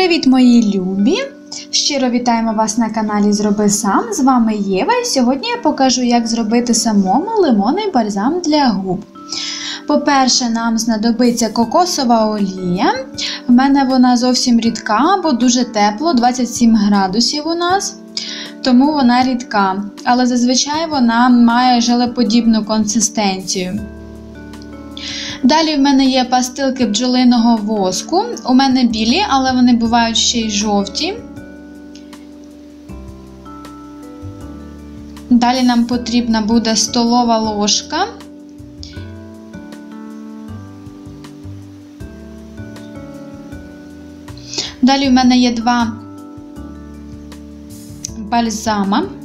Привіт, мої любі! Щиро вітаємо вас на каналі Зроби сам. З вами Єва, і сьогодні я покажу, як зробити самому лимонний бальзам для губ. По-перше, нам знадобиться кокосова олія. В мене вона зовсім рідка, бо дуже тепло, 27 градусів у нас. Тому вона рідка, але зазвичай вона має желеподібну консистенцію. Далі в мене є пастилки бджолиного воску. У мене білі, але вони бувають ще й жовті. Далі нам потрібна буде столова ложка. Далі в мене є два бальзама.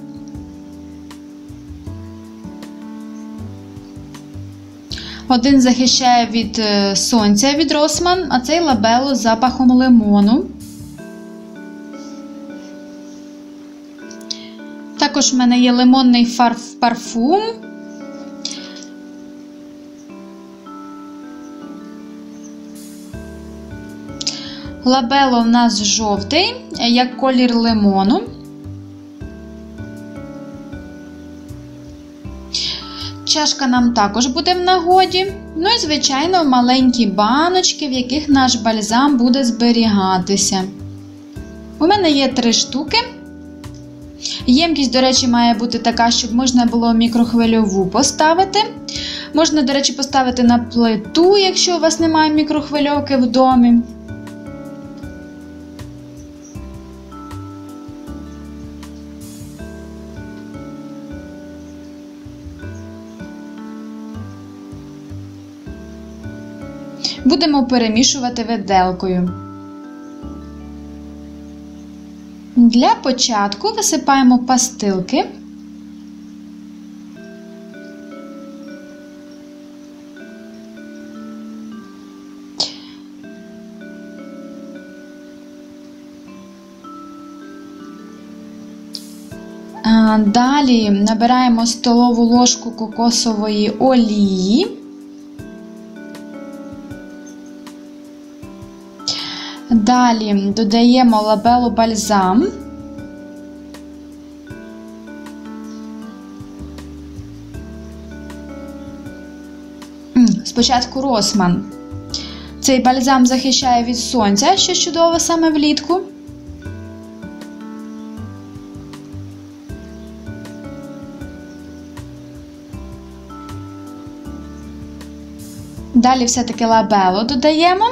Один захищає від е, сонця від Росман, а цей лабело з запахом лимону. Також в мене є лимонний фарф парфум. Лабело в нас жовтий, як колір лимону. Чашка нам також буде в нагоді. Ну і, звичайно, маленькі баночки, в яких наш бальзам буде зберігатися. У мене є три штуки. Ємкість, до речі, має бути така, щоб можна було мікрохвильову поставити. Можна, до речі, поставити на плиту, якщо у вас немає мікрохвильовки в домі. Будемо перемішувати виделкою. Для початку висипаємо пастилки. Далі набираємо столову ложку кокосової олії. Далі додаємо лабелу бальзам. Спочатку росман. Цей бальзам захищає від сонця, що чудово саме влітку. Далі все-таки лабело додаємо.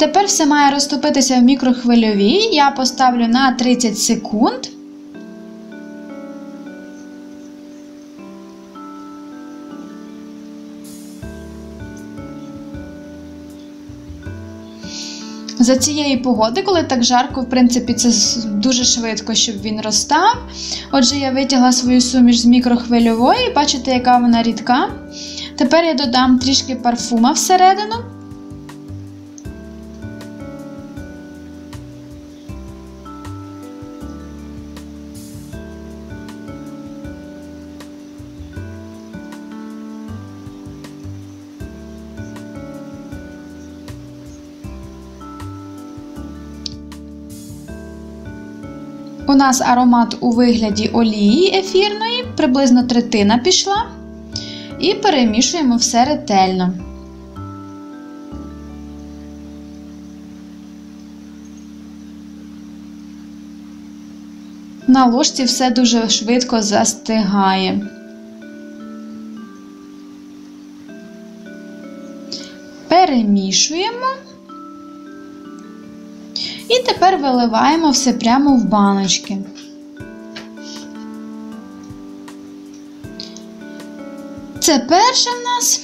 Тепер все має розтопитися в мікрохвильовій. Я поставлю на 30 секунд. За цієї погоди, коли так жарко, в принципі, це дуже швидко, щоб він розстав. Отже, я витягла свою суміш з мікрохвильової, бачите, яка вона рідка. Тепер я додам трішки парфума всередину. У нас аромат у вигляді олії ефірної, приблизно третина пішла. І перемішуємо все ретельно. На ложці все дуже швидко застигає. Перемішуємо. І тепер виливаємо все прямо в баночки. Це перше в нас.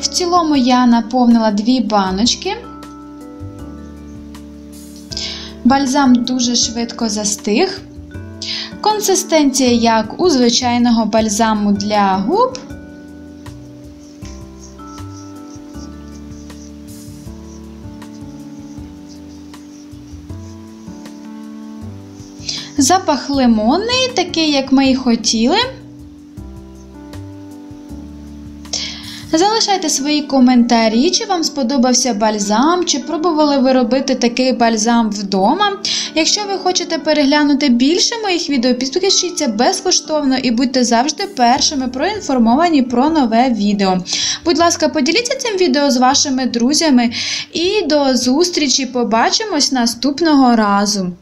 В цілому я наповнила дві баночки. Бальзам дуже швидко застиг. Консистенція як у звичайного бальзаму для губ. Запах лимонний, такий, як ми і хотіли. Залишайте свої коментарі, чи вам сподобався бальзам, чи пробували ви робити такий бальзам вдома. Якщо ви хочете переглянути більше моїх відео, підпишіться безкоштовно і будьте завжди першими проінформовані про нове відео. Будь ласка, поділіться цим відео з вашими друзями і до зустрічі! Побачимось наступного разу!